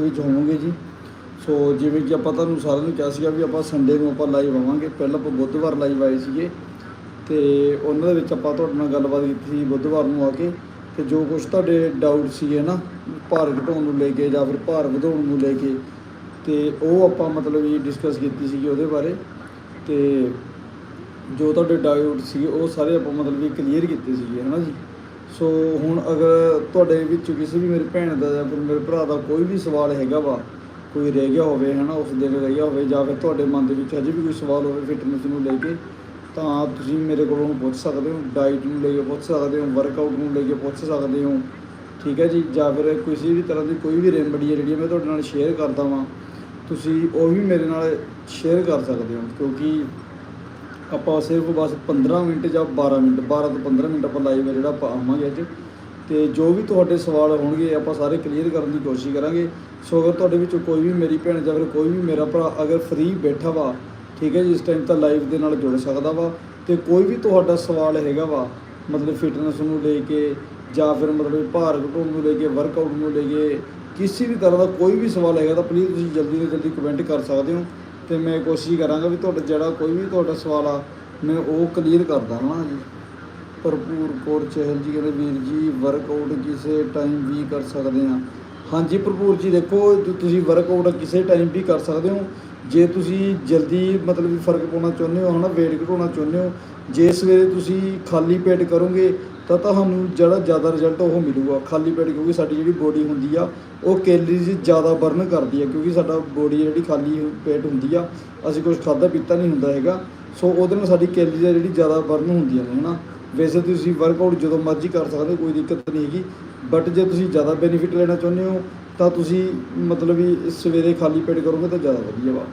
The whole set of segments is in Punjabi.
ਵਿੱਚ ਹੋਵਾਂਗੇ ਜੀ। ਸੋ ਜਿਵੇਂ ਕਿ ਆਪਾਂ ਤੁਹਾਨੂੰ ਸਾਰਿਆਂ ਨੂੰ ਕਿਹਾ ਸੀਗਾ ਵੀ ਆਪਾਂ ਸੰਡੇ ਨੂੰ ਆਪਾਂ ਲਾਈਵ ਆਵਾਂਗੇ। ਪਹਿਲਾਂ ਆਪਾਂ ਬੁੱਧਵਾਰ ਲਾਈਵ ਆਏ ਸੀਗੇ। ਤੇ ਉਹਨਾਂ ਦੇ ਵਿੱਚ ਆਪਾਂ ਤੁਹਾਡੇ ਨਾਲ ਗੱਲਬਾਤ ਕੀਤੀ ਸੀ ਬੁੱਧਵਾਰ ਨੂੰ ਆ ਕੇ। ਤੇ ਜੋ ਕੁਝ ਤੁਹਾਡੇ ਡਾਊਟ ਸੀਗੇ ਨਾ, ਭਾਰ ਘਟਾਉਣ ਨੂੰ ਲੈ ਕੇ ਜਾਂ ਫਿਰ ਭਾਰ ਵਧਾਉਣ ਨੂੰ ਲੈ ਕੇ, ਤੇ ਉਹ ਆਪਾਂ ਮਤਲਬ ਵੀ ਡਿਸਕਸ ਕੀਤੀ ਸੀਗੀ ਉਹਦੇ ਬਾਰੇ। ਤੇ ਜੋ ਤੁਹਾਡੇ ਡਾਊਟ ਸੀਗੇ ਉਹ ਸਾਰੇ ਆਪਾਂ ਮਤਲਬ ਵੀ ਕਲੀਅਰ ਕੀਤੇ ਸੀਗੇ, ਹਨਾ ਜੀ। ਸੋ ਹੁਣ ਅਗਰ ਤੁਹਾਡੇ ਵਿੱਚ ਕਿਸੇ ਵੀ ਮੇਰੀ ਭੈਣ ਦਾ ਜਾਂ ਫਿਰ ਮੇਰੇ ਭਰਾ ਦਾ ਕੋਈ ਵੀ ਸਵਾਲ ਹੈਗਾ ਵਾ, ਕੋਈ ਰਹਿ ਗਿਆ ਹੋਵੇ, ਹਨਾ, ਉਸ ਦਿਨ ਰਹਿ ਗਿਆ ਹੋਵੇ ਜਾਂ ਫਿਰ ਤੁਹਾਡੇ ਮਨ ਦੇ ਵਿੱਚ ਅਜੇ ਵੀ ਕੋਈ ਸਵਾਲ ਹੋਵੇ ਫਿਟਨੈਸ ਨੂੰ ਲੈ ਕੇ, ਤਾਂ ਤੁਸੀਂ ਮੇਰੇ ਕੋਲੋਂ ਪੁੱਛ ਸਕਦੇ ਹੋ ਡਾਈਟ ਨੂੰ ਲੈ ਕੇ ਪੁੱਛ ਸਕਦੇ ਹੋ ਵਰਕਆਊਟ ਨੂੰ ਲੈ ਕੇ ਪੁੱਛ ਸਕਦੇ ਹੋ, ਠੀਕ ਹੈ ਜੀ? ਜਾਂ ਫਿਰ ਕਿਸੇ ਵੀ ਤਰ੍ਹਾਂ ਦੀ ਕੋਈ ਵੀ ਰੈਮਡੀ ਹੈ ਜਿਹੜੀ ਮੈਂ ਤੁਹਾਡੇ ਨਾਲ ਸ਼ੇਅਰ ਕਰਦਾ ਵਾਂ, ਤੁਸੀਂ ਉਹ ਵੀ ਮੇਰੇ ਨਾਲ ਸ਼ੇਅਰ ਕਰ ਸਕਦੇ ਹੋ, ਕਿਉਂਕਿ ਆਪਾਂ ਸਿਰਫ ਬਸ 15 ਮਿੰਟ ਜਾਂ 12 ਮਿੰਟ 12 ਤੋਂ 15 ਮਿੰਟ ਆਪਾਂ ਲਾਈਵ ਹੈ ਜਿਹੜਾ ਆਪਾਂ ਆਵਾਂਗੇ ਅੱਜ। ਤੇ ਜੋ ਵੀ ਤੁਹਾਡੇ ਸਵਾਲ ਹੋਣਗੇ, ਆਪਾਂ ਸਾਰੇ ਕਲੀਅਰ ਕਰਨ ਦੀ ਕੋਸ਼ਿਸ਼ ਕਰਾਂਗੇ। ਸੋ ਅਗਰ ਤੁਹਾਡੇ ਵਿੱਚੋਂ ਕੋਈ ਵੀ ਮੇਰੀ ਭੈਣ ਜਾਂ ਫਿਰ ਕੋਈ ਵੀ ਮੇਰਾ ਭਰਾ ਅਗਰ ਫ੍ਰੀ ਬੈਠਾ ਵਾ, ਠੀਕ ਹੈ ਜੀ, ਇਸ ਟਾਈਮ ਤਾਂ ਲਾਈਵ ਦੇ ਨਾਲ ਜੁੜ ਸਕਦਾ ਵਾ। ਤੇ ਕੋਈ ਵੀ ਤੁਹਾਡਾ ਸਵਾਲ ਹੈਗਾ ਵਾ, ਮਤਲਬ ਫਿਟਨੈਸ ਨੂੰ ਲੈ ਕੇ ਜਾਂ ਫਿਰ ਮਤਲਬ ਭਾਰ ਘਟਾਉਣ ਨੂੰ ਲੈ ਕੇ ਵਰਕਆਊਟ ਨੂੰ ਲੈ ਕੇ, ਕਿਸੇ ਵੀ ਤਰ੍ਹਾਂ ਦਾ ਕੋਈ ਵੀ ਸਵਾਲ ਹੈਗਾ ਤਾਂ ਪਲੀਜ਼ ਤੁਸੀਂ ਜਲਦੀ ਤੋਂ ਜਲਦੀ ਕਮੈਂਟ ਕਰ ਸਕਦੇ ਹੋ। ਤੇ ਮੈਂ ਕੋਸ਼ਿਸ਼ ਕਰਾਂਗਾ ਵੀ ਤੁਹਾਡਾ ਜਿਹੜਾ ਕੋਈ ਵੀ ਤੁਹਾਡਾ ਸਵਾਲ ਆ, ਮੈਂ ਉਹ ਕਲੀਅਰ ਕਰਦਾ ਹਾਂ ਜੀ। ਭਰਪੂਰ ਕੌਰ ਚਹਿਲ ਜੀ ਕਹਿੰਦੇ, ਵੀਰ ਜੀ ਵਰਕਆਊਟ ਕਿਸੇ ਟਾਈਮ ਵੀ ਕਰ ਸਕਦੇ ਆ। ਹਾਂਜੀ, ਭਰਪੂਰ ਜੀ, ਦੇਖੋ ਤੁਸੀਂ ਵਰਕਆਊਟ ਕਿਸੇ ਟਾਈਮ ਵੀ ਕਰ ਸਕਦੇ ਹੋ। ਜੇ ਤੁਸੀਂ ਜਲਦੀ ਮਤਲਬ ਵੀ ਫ਼ਰਕ ਪਾਉਣਾ ਚਾਹੁੰਦੇ ਹੋ, ਹਨਾ, weight ਘਟਾਉਣਾ ਚਾਹੁੰਦੇ ਹੋ, ਜੇ ਸਵੇਰੇ ਤੁਸੀਂ ਖਾਲੀ ਪੇਟ ਕਰੋਗੇ ਤਾਂ ਤੁਹਾਨੂੰ ਜਿਹੜਾ ਜ਼ਿਆਦਾ ਰਿਜ਼ਲਟ ਉਹ ਮਿਲੂਗਾ, ਖਾਲੀ ਪੇਟ ਕਿਉਂਕਿ ਸਾਡੀ ਜਿਹੜੀ ਬੋਡੀ ਹੁੰਦੀ ਆ, ਉਹ ਕੈਲਰੀਜ਼ ਜ਼ਿਆਦਾ ਬਰਨ ਕਰਦੀ ਆ, ਕਿਉਂਕਿ ਸਾਡਾ ਬੋਡੀ ਜਿਹੜੀ ਖਾਲੀ ਪੇਟ ਹੁੰਦੀ ਆ, ਅਸੀਂ ਕੁਝ ਖਾਦਾ ਪੀਤਾ ਨਹੀਂ ਹੁੰਦਾ ਹੈਗਾ। ਸੋ ਉਹਦੇ ਨਾਲ ਸਾਡੀ ਕੈਲਰੀਜ਼ ਆ ਜਿਹੜੀ ਜ਼ਿਆਦਾ ਬਰਨ ਹੁੰਦੀਆਂ ਨੇ, ਹਨਾ। ਵੈਸੇ ਤੁਸੀਂ ਵਰਕਆਊਟ ਜਦੋਂ ਮਰਜ਼ੀ ਕਰ ਸਕਦੇ ਹੋ ਕੋਈ ਦਿੱਕਤ ਨਹੀਂ ਹੈਗੀ। ਬਟ ਜੇ ਤੁਸੀਂ ਜ਼ਿਆਦਾ ਬੈਨੀਫਿਟ ਲੈਣਾ ਚਾਹੁੰਦੇ ਹੋ, ਤਾਂ ਤੁਸੀਂ ਮਤਲਬ ਵੀ ਸਵੇਰੇ ਖਾਲੀ ਪੇਟ ਕਰੋਗੇ ਤਾਂ ਜ਼ਿਆਦਾ ਵਧੀਆ ਵਾ।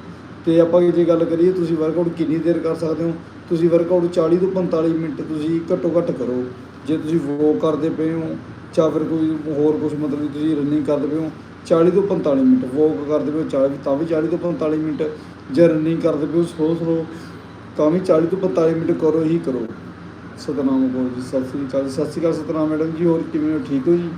ਤੇ ਆਪਾਂ ਜੇ ਗੱਲ ਕਰੀਏ, ਤੁਸੀਂ ਵਰਕਆਊਟ ਕਿੰਨੀ ਦੇਰ ਕਰ ਸਕਦੇ ਹੋ? ਤੁਸੀਂ ਵਰਕਆਊਟ 40 ਤੋਂ 45 ਮਿੰਟ ਤੁਸੀਂ ਘੱਟੋ ਘੱਟ ਕਰੋ। ਜੇ ਤੁਸੀਂ ਵੋਕ ਕਰਦੇ ਪਏ ਹੋ ਜਾਂ ਫਿਰ ਕੋਈ ਹੋਰ ਕੁਝ ਮਤਲਬ ਵੀ ਤੁਸੀਂ ਰਨਿੰਗ ਕਰਦੇ ਪਏ ਹੋ 40 ਤੋਂ 45 ਮਿੰਟ ਵੋਕ ਕਰਦੇ ਪਏ ਹੋ 40 ਤਾਂ ਵੀ 40 ਤੋਂ 45 ਮਿੰਟ ਜੇ ਰਨਿੰਗ ਕਰਦੇ ਪਏ ਹੋ ਸਲੋ ਸਲੋ ਤਾਂ ਵੀ 40 ਤੋਂ 45 ਮਿੰਟ ਕਰੋ ਹੀ ਕਰੋ। ਸਤਨਾਮ ਕੌਰ ਜੀ, ਸਤਿ ਸ੍ਰੀ ਅਕਾਲ ਸਤਿ ਸ੍ਰੀ ਅਕਾਲ ਸਤਨਾਮ ਮੈਡਮ ਜੀ, ਹੋਰ ਕਿਵੇਂ ਹੋ? ਠੀਕ ਹੋ ਜੀ?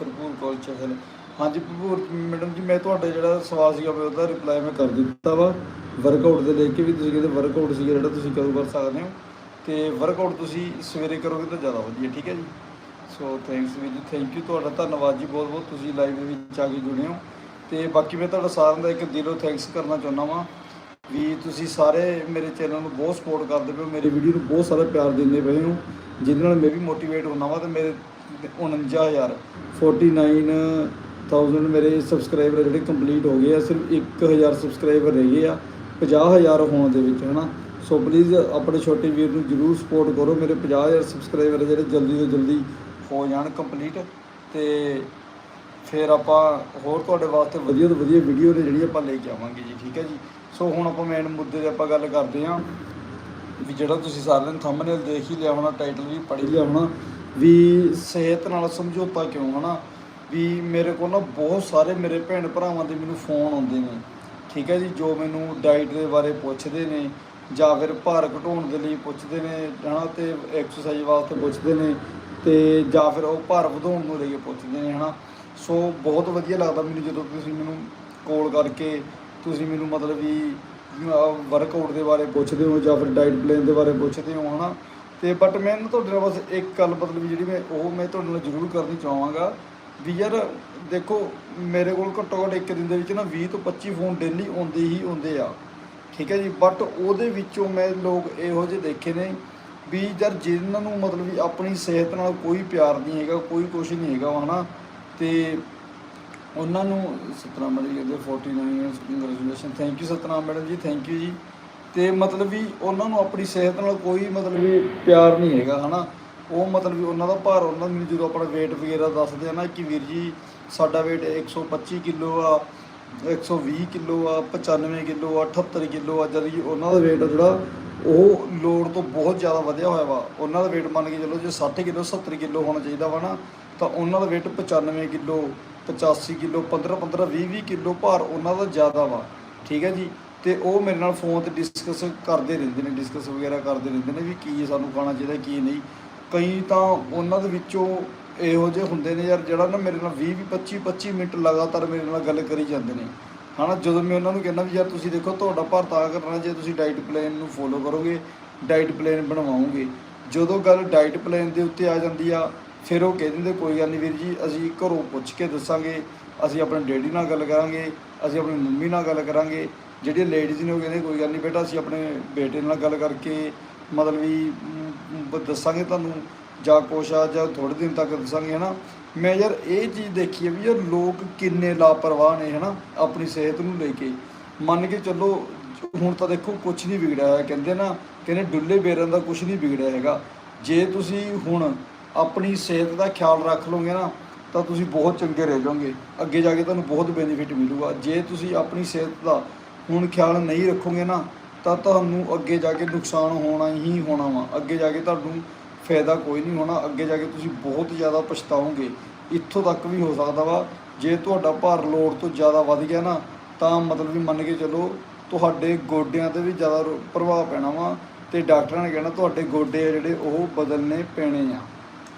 ਭਰਪੂਰ ਕਾਲ ਚਹਿਲ ਹਾਂਜੀ, ਭਰਪੂਰ ਮੈਡਮ ਜੀ, ਮੈਂ ਤੁਹਾਡਾ ਜਿਹੜਾ ਸਵਾਲ ਸੀਗਾ, ਮੈਂ ਉਹਦਾ ਰਿਪਲਾਈ ਮੈਂ ਕਰ ਦਿੱਤਾ ਵਾ। ਵਰਕਆਊਟ ਦੇ ਲੈ ਕੇ ਵੀ ਤੁਸੀਂ ਕਹਿੰਦੇ ਵਰਕਆਊਟ ਸੀਗਾ, ਜਿਹੜਾ ਤੁਸੀਂ ਕਦੋਂ ਕਰ ਸਕਦੇ ਹੋ। ਤੇ ਵਰਕਆਊਟ ਤੁਸੀਂ ਸਵੇਰੇ ਕਰੋਗੇ ਤਾਂ ਜ਼ਿਆਦਾ ਵਧੀਆ, ਠੀਕ ਹੈ ਜੀ। ਸੋ ਥੈਂਕਸ ਵੀ ਜੀ ਥੈਂਕ ਯੂ ਤੁਹਾਡਾ ਧੰਨਵਾਦ ਜੀ ਬਹੁਤ ਬਹੁਤ, ਤੁਸੀਂ ਲਾਈਵ ਦੇ ਵਿੱਚ ਆ ਕੇ ਜੁੜੇ ਹੋ। ਤੇ ਬਾਕੀ ਮੈਂ ਤੁਹਾਡਾ ਸਾਰਿਆਂ ਦਾ ਇੱਕ ਦਿਲੋਂ ਥੈਂਕਸ ਕਰਨਾ ਚਾਹੁੰਦਾ ਵਾਂ ਵੀ ਤੁਸੀਂ ਸਾਰੇ ਮੇਰੇ ਚੈਨਲ ਨੂੰ ਬਹੁਤ ਸਪੋਰਟ ਕਰਦੇ ਪਏ ਹੋ, ਮੇਰੀ ਵੀਡੀਓ ਨੂੰ ਬਹੁਤ ਸਾਰਾ ਪਿਆਰ ਦਿੰਦੇ ਪਏ ਹੋ। ਜਿਹਦੇ ਨਾਲ ਮੈਂ ਵੀ ਮੋਟੀਵੇਟ ਹੁੰਦਾ ਵਾਂ ਤੇ ਮੇਰੇ 49000 49000 ਮੇਰੇ ਸਬਸਕ੍ਰਾਈਬਰ ਜਿਹੜੇ ਕੰਪਲੀਟ ਹੋ ਗਏ ਆ, ਸਿਰਫ 1000 ਸਬਸਕ੍ਰਾਈਬਰ ਰਹਿ ਗਏ ਆ 50000 ਹੋਣ ਦੇ ਵਿੱਚ, ਹਨਾ। ਸੋ ਪਲੀਜ਼ ਆਪਣੇ ਛੋਟੇ ਵੀਰ ਨੂੰ ਜਰੂਰ ਸਪੋਰਟ ਕਰੋ। ਮੇਰੇ 50000 ਸਬਸਕ੍ਰਾਈਬਰ ਜਿਹੜੇ ਜਲਦੀ ਤੋਂ ਜਲਦੀ ਹੋ ਜਾਣ ਕੰਪਲੀਟ ਤੇ ਫਿਰ ਆਪਾਂ ਹੋਰ ਤੁਹਾਡੇ ਵਾਸਤੇ ਵਧੀਆ ਤੋਂ ਵਧੀਆ ਵੀਡੀਓ ਨੇ ਜਿਹੜੀ ਆਪਾਂ ਲੈ ਕੇ ਆਵਾਂਗੇ ਜੀ, ਠੀਕ ਹੈ ਜੀ? ਸੋ ਹੁਣ ਆਪਾਂ ਮੇਨ ਮੁੱਦੇ ਤੇ ਆਪਾਂ ਗੱਲ ਕਰਦੇ ਹਾਂ ਵੀ ਜਿਹੜਾ ਤੁਸੀਂ ਸਾਰਿਆਂ ਨੇ ਥੰਬਨੇਲ ਦੇਖ ਹੀ ਲਿਆ ਹੋਣਾ ਟਾਈਟਲ ਵੀ ਪੜ੍ਹ ਹੀ ਲਿਆ ਹੋਣਾ, ਵੀ ਸਿਹਤ ਨਾਲ ਸਮਝੌਤਾ ਕਿਉਂ, ਹਨਾ? ਵੀ ਮੇਰੇ ਕੋਲ ਨਾ ਬਹੁਤ ਸਾਰੇ ਮੇਰੇ ਭੈਣ ਭਰਾਵਾਂ ਦੇ ਮੈਨੂੰ ਫੋਨ ਆਉਂਦੇ ਨੇ, ਠੀਕ ਹੈ ਜੀ? ਜੋ ਮੈਨੂੰ ਡਾਈਟ ਦੇ ਬਾਰੇ ਪੁੱਛਦੇ ਨੇ ਜਾਂ ਫਿਰ ਭਾਰ ਘਟਾਉਣ ਦੇ ਲਈ ਪੁੱਛਦੇ ਨੇ ਹਨਾ ਤੇ ਐਕਸਰਸਾਈਜ਼ ਵਾਸਤੇ ਪੁੱਛਦੇ ਨੇ ਤੇ ਜਾਂ ਫਿਰ ਉਹ ਭਾਰ ਵਧਾਉਣ ਨੂੰ ਲੈ ਕੇ ਪੁੱਛਦੇ ਨੇ ਹਨਾ ਸੋ ਬਹੁਤ ਵਧੀਆ ਲੱਗਦਾ ਮੈਨੂੰ ਜਦੋਂ ਤੁਸੀਂ ਮੈਨੂੰ ਕਾਲ ਕਰਕੇ ਤੁਸੀਂ ਮੈਨੂੰ ਮਤਲਬ ਵੀ ਵਰਕਆਊਟ ਦੇ ਬਾਰੇ ਪੁੱਛਦੇ ਹੋ ਜਾਂ ਫਿਰ ਡਾਈਟ ਪਲਾਨ ਦੇ ਬਾਰੇ ਪੁੱਛਦੇ ਹੋ ਹਨਾ ਤੇ ਬਟ ਮੈਂ ਨਾ ਤੁਹਾਡੇ ਨਾਲ ਬਸ ਇੱਕ ਗੱਲ ਮਤਲਬ ਵੀ ਜਿਹੜੀ ਮੈਂ, ਉਹ ਮੈਂ ਤੁਹਾਡੇ ਨਾਲ ਜ਼ਰੂਰ ਕਰਨੀ ਚਾਹਾਂਗਾ ਵੀ ਯਾਰ ਦੇਖੋ ਮੇਰੇ ਕੋਲ ਘੱਟੋ ਘੱਟ ਇੱਕ ਦਿਨ ਦੇ ਵਿੱਚ ਨਾ 20 ਤੋਂ 25 ਫੋਨ ਡੇਲੀ ਆਉਂਦੇ ਹੀ ਆਉਂਦੇ ਆ। ਠੀਕ ਹੈ ਜੀ ਬਟ ਉਹਦੇ ਵਿੱਚੋਂ ਮੈਂ ਲੋਕ ਇਹੋ ਜਿਹੇ ਦੇਖੇ ਨੇ ਵੀ ਯਾਰ ਜਿਨ੍ਹਾਂ ਨੂੰ ਮਤਲਬ ਵੀ ਆਪਣੀ ਸਿਹਤ ਨਾਲ ਕੋਈ ਪਿਆਰ ਨਹੀਂ ਹੈਗਾ, ਕੋਈ ਕੁਝ ਨਹੀਂ ਹੈਗਾ ਹਨਾ? ਤੇ ਉਹਨਾਂ ਨੂੰ ਸਤਨਾਮ ਮੈਡਮ ਜੀ ਕਹਿੰਦੇ 49 years congratulation thank you Satnam madam ji thank you ji. ਤੇ ਮਤਲਬ ਵੀ ਉਹਨਾਂ ਨੂੰ ਆਪਣੀ ਸਿਹਤ ਨਾਲ ਕੋਈ ਮਤਲਬ ਵੀ ਪਿਆਰ ਨਹੀਂ ਹੈਗਾ, ਹਨਾ? ਉਹ ਮਤਲਬ ਵੀ ਉਹਨਾਂ ਦਾ ਭਾਰ, ਉਹਨਾਂ ਨੂੰ ਜਦੋਂ ਆਪਣਾ weight ਵਗੈਰਾ ਦੱਸਦੇ ਆ ਨਾ, ਕਿ ਵੀਰ ਜੀ, ਸਾਡਾ weight 125 ਕਿਲੋ ਆ 120 ਕਿਲੋ ਆ 95 ਕਿਲੋ ਆ 78 ਕਿਲੋ ਆ, ਜਦ ਕਿ ਉਹਨਾਂ ਦਾ weight ਆ ਜਿਹੜਾ, ਉਹ ਲੋਡ ਤੋਂ ਬਹੁਤ ਜ਼ਿਆਦਾ ਵਧਿਆ ਹੋਇਆ ਵਾ। ਉਹਨਾਂ ਦਾ weight ਮੰਨ ਕੇ ਚੱਲੋ ਜੇ 60 ਕਿਲੋ 70 ਕਿਲੋ ਹੋਣਾ ਚਾਹੀਦਾ ਵਾ ਨਾ, ਤਾਂ ਉਹਨਾਂ ਦਾ weight 95 ਕਿਲੋ 85 ਕਿਲੋ 15 15 20 20 ਕਿਲੋ ਭਾਰ ਉਹਨਾਂ ਦਾ ਜ਼ਿਆਦਾ ਵਾ। ਠੀਕ ਹੈ ਜੀ? ਤੇ ਉਹ ਮੇਰੇ ਨਾਲ ਫੋਨ ਤੇ ਡਿਸਕਸ ਕਰਦੇ ਰਹਿੰਦੇ ਨੇ ਡਿਸਕਸ ਵਗੈਰਾ ਕਰਦੇ ਰਹਿੰਦੇ ਨੇ ਵੀ ਕੀ ਸਾਨੂੰ ਖਾਣਾ ਚਾਹੀਦਾ, ਕੀ ਨਹੀਂ। ਕਈ ਤਾਂ ਉਹਨਾਂ ਦੇ ਵਿੱਚੋਂ ਇਹੋ ਜਿਹੇ ਹੁੰਦੇ ਨੇ ਯਾਰ ਜਿਹੜਾ ਨਾ ਮੇਰੇ ਨਾਲ 20 25 25 ਮਿੰਟ ਲਗਾਤਾਰ ਮੇਰੇ ਨਾਲ ਗੱਲ ਕਰੀ ਜਾਂਦੇ ਨੇ। ਹਨਾ, ਜਦੋਂ ਮੈਂ ਉਹਨਾਂ ਨੂੰ ਕਹਿੰਦਾ ਵੀ ਯਾਰ ਤੁਸੀਂ ਦੇਖੋ ਤੁਹਾਡਾ ਭਾਰ ਤਾਂ ਕਰਨਾ, ਜੇ ਤੁਸੀਂ ਡਾਈਟ ਪਲਾਨ ਨੂੰ ਫੋਲੋ ਕਰੋਗੇ ਡਾਈਟ ਪਲਾਨ ਬਣਵਾਓਗੇ। ਜਦੋਂ ਗੱਲ ਡਾਈਟ ਪਲਾਨ ਦੇ ਉੱਤੇ ਆ ਜਾਂਦੀ ਆ, ਫਿਰ ਉਹ ਕਹਿ ਦਿੰਦੇ, ਕੋਈ ਗੱਲ ਨਹੀਂ ਵੀਰ ਜੀ, ਅਸੀਂ ਘਰੋਂ ਪੁੱਛ ਕੇ ਦੱਸਾਂਗੇ, ਅਸੀਂ ਆਪਣੇ ਡੈਡੀ ਨਾਲ ਗੱਲ ਕਰਾਂਗੇ, ਅਸੀਂ ਆਪਣੀ ਮੰਮੀ ਨਾਲ ਗੱਲ ਕਰਾਂਗੇ। ਜਿਹੜੀਆਂ ਲੇਡੀਜ਼ ਨੇ ਉਹ ਕਹਿੰਦੇ, ਕੋਈ ਗੱਲ ਨਹੀਂ ਬੇਟਾ, ਅਸੀਂ ਆਪਣੇ ਬੇਟੇ ਨਾਲ ਗੱਲ ਕਰਕੇ ਮਤਲਬ ਵੀ ਦੱਸਾਂਗੇ ਤੁਹਾਨੂੰ। ਜਾਂ ਕੁਛ ਆ, ਜਾਂ ਥੋੜੇ ਦਿਨ ਤੱਕ ਦੱਸਾਂਗੇ, ਹਨਾ। ਮੈਂ ਯਾਰ ਇਹ ਚੀਜ਼ ਦੇਖੀ ਹੈ ਵੀ ਯਾਰ ਲੋਕ ਕਿੰਨੇ ਲਾਪਰਵਾਹ ਨੇ, ਹਨਾ, ਆਪਣੀ ਸਿਹਤ ਨੂੰ ਲੈ ਕੇ। ਮੰਨ ਕੇ ਚੱਲੋ, ਹੁਣ ਤਾਂ ਦੇਖੋ ਕੁਝ ਨਹੀਂ ਵਿਗੜਿਆ ਹੈ ਕਹਿੰਦੇ ਨਾ, ਕਹਿੰਦੇ ਡੁੱਲੇ ਬੇਰਾਂ ਦਾ ਕੁਝ ਨਹੀਂ ਵਿਗੜਿਆ ਹੈਗਾ। ਜੇ ਤੁਸੀਂ ਹੁਣ ਆਪਣੀ ਸਿਹਤ ਦਾ ਖਿਆਲ ਰੱਖ ਲਓਗੇ ਨਾ, ਤਾਂ ਤੁਸੀਂ ਬਹੁਤ ਚੰਗੇ ਰਹਿ ਜਾਓਗੇ। ਅੱਗੇ ਜਾ ਕੇ ਤੁਹਾਨੂੰ ਬਹੁਤ ਬੈਨੀਫਿਟ ਮਿਲੂਗਾ। ਜੇ ਤੁਸੀਂ ਆਪਣੀ ਸਿਹਤ ਦਾ ਹੁਣ ਖਿਆਲ ਨਹੀਂ ਰੱਖੋਗੇ ਨਾ, ਤਾਂ ਤੁਹਾਨੂੰ ਅੱਗੇ ਜਾ ਕੇ ਨੁਕਸਾਨ ਹੋਣਾ ਹੀ ਹੋਣਾ ਵਾ। ਅੱਗੇ ਜਾ ਕੇ ਤੁਹਾਨੂੰ ਫਾਇਦਾ ਕੋਈ ਨਹੀਂ ਹੋਣਾ, ਅੱਗੇ ਜਾ ਕੇ ਤੁਸੀਂ ਬਹੁਤ ਜ਼ਿਆਦਾ ਪਛਤਾਓਗੇ। ਇੱਥੋਂ ਤੱਕ ਵੀ ਹੋ ਸਕਦਾ ਵਾ, ਜੇ ਤੁਹਾਡਾ ਭਾਰ ਲੋੜ ਤੋਂ ਜ਼ਿਆਦਾ ਵੱਧ ਗਿਆ ਨਾ, ਤਾਂ ਮਤਲਬ ਵੀ ਮੰਨ ਕੇ ਚੱਲੋ, ਤੁਹਾਡੇ ਗੋਡਿਆਂ ਤੇ ਵੀ ਜ਼ਿਆਦਾ ਰੋ- ਪ੍ਰਭਾਵ ਪੈਣਾ ਵਾ ਤੇ ਡਾਕਟਰਾਂ ਨੇ ਕਹਿਣਾ, ਤੁਹਾਡੇ ਗੋਡੇ ਆ ਜਿਹੜੇ, ਉਹ ਬਦਲਨੇ ਪੈਣੇ ਆ।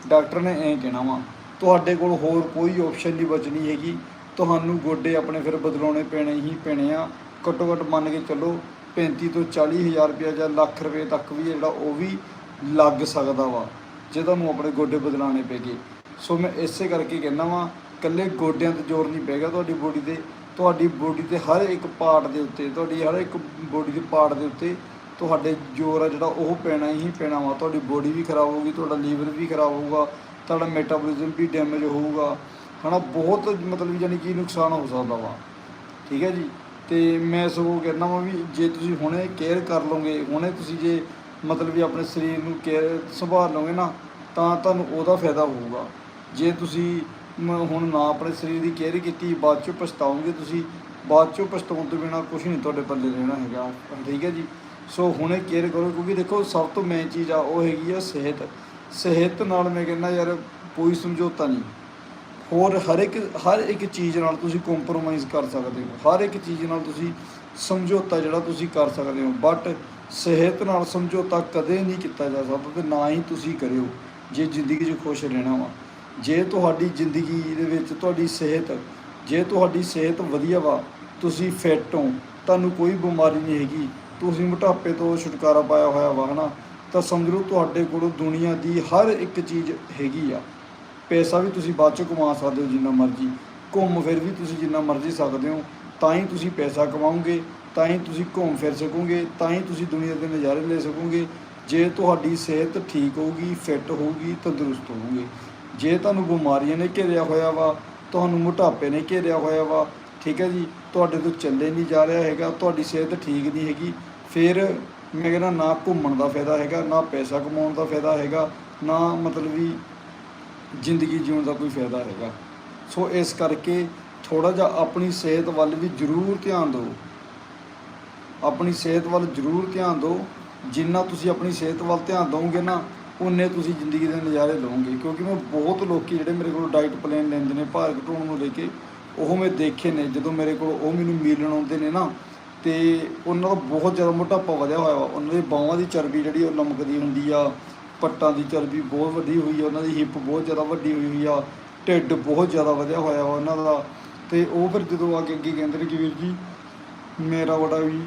ਡਾਕਟਰ ਨੇ ਐਂ ਕਹਿਣਾ ਵਾ, ਤੁਹਾਡੇ ਕੋਲ ਹੋਰ ਕੋਈ ਆਪਸ਼ਨ ਨਹੀਂ ਬਚਣੀ ਹੈਗੀ। ਤੁਹਾਨੂੰ ਗੋਡੇ ਆਪਣੇ ਫਿਰ ਬਦਲਾਉਣੇ ਪੈਣੇ ਹੀ ਪੈਣੇ ਆ। ਘੱਟੋ ਘੱਟ ਮੰਨ ਕੇ ਚੱਲੋ 35 ਤੋਂ 40 ਹਜ਼ਾਰ ਰੁਪਇਆ ਜਾਂ ਲੱਖ ਰੁਪਏ ਤੱਕ ਵੀ ਜਿਹੜਾ ਉਹ ਵੀ ਲੱਗ ਸਕਦਾ ਵਾ, ਜੇ ਤੁਹਾਨੂੰ ਆਪਣੇ ਗੋਡੇ ਬਦਲਾਉਣੇ ਪੈਗੇ ਸੋ ਮੈਂ ਇਸੇ ਕਰਕੇ ਕਹਿੰਦਾ ਵਾਂ, ਇਕੱਲੇ ਗੋਡਿਆਂ ਤੇ ਜ਼ੋਰ ਨਹੀਂ ਪੈਗਾ ਤੁਹਾਡੀ ਬੋਡੀ ਤੇ। ਤੁਹਾਡੀ ਬੋਡੀ ਤੇ ਹਰ ਇੱਕ ਪਾਰਟ ਦੇ ਉੱਤੇ, ਤੁਹਾਡੀ ਹਰ ਇੱਕ ਬੋਡੀ ਦੇ ਪਾਰਟ ਦੇ ਉੱਤੇ ਤੁਹਾਡੇ ਜ਼ੋਰ ਆ ਜਿਹੜਾ ਉਹ ਪੈਣਾ ਹੀ ਪੈਣਾ ਵਾ। ਤੁਹਾਡੀ ਬੋਡੀ ਵੀ ਖਰਾਬ ਹੋਊਗੀ, ਤੁਹਾਡਾ ਲੀਵਰ ਵੀ ਖਰਾਬ ਹੋਊਗਾ, ਤੁਹਾਡਾ ਮੈਟਾਬੋਲਿਜ਼ਮ ਵੀ ਡੈਮੇਜ ਹੋਊਗਾ। ਹਨਾ, ਬਹੁਤ ਮਤਲਬ ਯਾਨੀ ਕਿ ਨੁਕਸਾਨ ਹੋ ਸਕਦਾ ਵਾ। ਠੀਕ ਹੈ ਜੀ? ਤੇ ਮੈਂ ਸਗੋਂ ਕਹਿੰਦਾ ਵਾਂ ਵੀ ਜੇ ਤੁਸੀਂ ਹੁਣੇ ਕੇਅਰ ਕਰ ਲਓਗੇ, ਹੁਣੇ ਤੁਸੀਂ ਜੇ ਮਤਲਬ ਵੀ ਆਪਣੇ ਸਰੀਰ ਨੂੰ ਕੇਅਰ ਸੰਭਾਲ ਲਓਗੇ ਨਾ, ਤਾਂ ਤੁਹਾਨੂੰ ਉਹਦਾ ਫਾਇਦਾ ਹੋਊਗਾ। ਜੇ ਤੁਸੀਂ ਹੁਣ ਨਾ ਆਪਣੇ ਸਰੀਰ ਦੀ ਕੇਅਰ ਕੀਤੀ, ਬਾਅਦ ਚੋਂ ਪਛਤਾਓਗੇ ਤੁਸੀਂ, ਬਾਅਦ ਚੋਂ ਪਛਤਾਉਣ ਤੋਂ ਬਿਨਾ ਕੁਝ ਨਹੀਂ ਤੁਹਾਡੇ ਪੱਲੇ ਰਹਿਣਾ ਹੈਗਾ, ਠੀਕ ਹੈ ਜੀ। ਸੋ ਹੁਣੇ ਕੇਅਰ ਕਰੋ, ਕਿਉਂਕਿ ਦੇਖੋ ਸਭ ਤੋਂ ਮੇਨ ਚੀਜ਼ ਆ, ਉਹ ਹੈਗੀ ਆ ਸਿਹਤ। ਸਿਹਤ ਨਾਲ ਮੈਂ ਕਹਿੰਦਾ ਯਾਰ ਕੋਈ ਸਮਝੌਤਾ ਨਹੀਂ। ਹੋਰ ਹਰ ਇੱਕ ਹਰ ਇੱਕ ਚੀਜ਼ ਨਾਲ ਤੁਸੀਂ ਕੰਪਰੋਮਾਈਜ਼ ਕਰ ਸਕਦੇ ਹੋ। ਹਰ ਇੱਕ ਚੀਜ਼ ਨਾਲ ਤੁਸੀਂ ਸਮਝੌਤਾ ਜਿਹੜਾ ਤੁਸੀਂ ਕਰ ਸਕਦੇ ਹੋ। ਬਟ ਸਿਹਤ ਨਾਲ ਸਮਝੌਤਾ ਕਦੇ ਨਹੀਂ ਕੀਤਾ ਜਾ ਸਕਦਾ ਤੇ ਨਾ ਹੀ ਤੁਸੀਂ ਕਰਿਓ, ਜੇ ਜ਼ਿੰਦਗੀ 'ਚ ਖੁਸ਼ ਰਹਿਣਾ ਵਾ। ਜੇ ਤੁਹਾਡੀ ਜ਼ਿੰਦਗੀ ਦੇ ਵਿੱਚ ਤੁਹਾਡੀ ਸਿਹਤ, ਜੇ ਤੁਹਾਡੀ ਸਿਹਤ ਵਧੀਆ ਵਾ, ਤੁਸੀਂ ਫਿੱਟ ਹੋ, ਤੁਹਾਨੂੰ ਕੋਈ ਬਿਮਾਰੀ ਨਹੀਂ ਹੈਗੀ, ਤੁਸੀਂ ਮੋਟਾਪੇ ਤੋਂ ਛੁਟਕਾਰਾ ਪਾਇਆ ਹੋਇਆ ਵਾ, ਹਨਾ? ਤਾਂ ਸਮਝ ਲਓ ਤੁਹਾਡੇ ਕੋਲ ਦੁਨੀਆ ਦੀ ਹਰ ਇੱਕ ਚੀਜ਼ ਹੈਗੀ ਆ। ਪੈਸਾ ਵੀ ਤੁਸੀਂ ਬਾਅਦ ਚ ਕਮਾ ਸਕਦੇ ਹੋ ਜਿੰਨਾ ਮਰਜ਼ੀ, ਘੁੰਮ ਫਿਰ ਵੀ ਤੁਸੀਂ ਜਿੰਨਾ ਮਰਜ਼ੀ ਸਕਦੇ ਹੋ, ਤਾਂ ਹੀ ਤੁਸੀਂ ਪੈਸਾ ਕਮਾਓਗੇ। ਤਾਂ ਹੀ ਤੁਸੀਂ ਘੁੰਮ ਫਿਰ ਸਕੋਗੇ, ਤਾਂ ਹੀ ਤੁਸੀਂ ਦੁਨੀਆ ਦੇ ਨਜ਼ਾਰੇ ਲੈ ਸਕੋਗੇ। ਜੇ ਤੁਹਾਡੀ ਸਿਹਤ ਠੀਕ ਹੋਊਗੀ ਫਿੱਟ ਹੋਊਗੀ, ਤੰਦਰੁਸਤ ਹੋਊਗੇ। ਜੇ ਤੁਹਾਨੂੰ ਬਿਮਾਰੀਆਂ ਨੇ ਘੇਰਿਆ ਹੋਇਆ ਵਾ, ਤੁਹਾਨੂੰ ਮੋਟਾਪੇ ਨੇ ਘੇਰਿਆ ਹੋਇਆ ਵਾ, ਠੀਕ ਹੈ ਜੀ, ਤੁਹਾਡੇ ਤੋਂ ਚੱਲੇ ਨਹੀਂ ਜਾ ਰਿਹਾ ਹੈਗਾ, ਤੁਹਾਡੀ ਸਿਹਤ ਠੀਕ ਨਹੀਂ ਹੈਗੀ, ਫਿਰ ਮੈਂ ਕਹਿੰਦਾ ਨਾ ਘੁੰਮਣ ਦਾ ਫਾਇਦਾ ਹੈਗਾ, ਨਾ ਪੈਸਾ ਕਮਾਉਣ ਦਾ ਫਾਇਦਾ ਹੈਗਾ, ਨਾ ਮਤਲਬ ਵੀ ਜ਼ਿੰਦਗੀ ਜਿਉਣ ਦਾ ਕੋਈ ਫਾਇਦਾ ਹੈਗਾ। ਸੋ ਇਸ ਕਰਕੇ ਥੋੜਾ ਜਿਹਾ ਆਪਣੀ ਸਿਹਤ ਵੱਲ ਵੀ ਜ਼ਰੂਰ ਧਿਆਨ ਦਿਓ। ਆਪਣੀ ਸਿਹਤ ਵੱਲ ਜ਼ਰੂਰ ਧਿਆਨ ਦਿਓ। ਜਿੰਨਾ ਤੁਸੀਂ ਆਪਣੀ ਸਿਹਤ ਵੱਲ ਧਿਆਨ ਦਿਓਗੇ ਨਾ ਉਨੇ ਤੁਸੀਂ ਜ਼ਿੰਦਗੀ ਦੇ ਨਜ਼ਾਰੇ ਲਓਗੇ। ਕਿਉਂਕਿ ਮੈਂ ਬਹੁਤ ਲੋਕੀ ਜਿਹੜੇ ਮੇਰੇ ਕੋਲ ਡਾਈਟ ਪਲਾਨ ਲੈਂਦੇ ਨੇ, ਭਾਰ ਘਟਾਉਣ ਨੂੰ ਲੈ ਕੇ, ਉਹ ਮੈਂ ਦੇਖੇ ਨੇ। ਜਦੋਂ ਮੇਰੇ ਕੋਲ ਉਹ ਮੈਨੂੰ ਮਿਲਣ ਆਉਂਦੇ ਨੇ ਨਾ, ਤੇ ਉਹਨਾਂ ਦਾ ਬਹੁਤ ਜ਼ਿਆਦਾ ਮੋਟਾਪਾ ਵਧਿਆ ਹੋਇਆ ਵਾ। ਉਹਨਾਂ ਦੀ ਬਾਹਾਂ ਦੀ ਚਰਬੀ ਜਿਹੜੀ ਉਹ ਲਮਕਦੀ ਹੁੰਦੀ ਆ। ਪੱਟਾਂ ਦੀ ਚਰਬੀ ਬਹੁਤ ਵੱਡੀ ਹੋਈ ਆ। ਉਹਨਾਂ ਦੀ ਹਿੱਪ ਬਹੁਤ ਜ਼ਿਆਦਾ ਵੱਡੀ ਹੋਈ ਹੋਈ ਆ। ਢਿੱਡ ਬਹੁਤ ਜ਼ਿਆਦਾ ਵਧਿਆ ਹੋਇਆ ਵਾ ਉਹਨਾਂ ਦਾ। ਤੇ ਉਹ ਫਿਰ ਜਦੋਂ ਆ ਕੇ ਅੱਗੇ ਕਹਿੰਦੇ ਨੇ ਕਿ ਵੀਰ ਜੀ, ਮੇਰਾ ਬੜਾ ਵੀ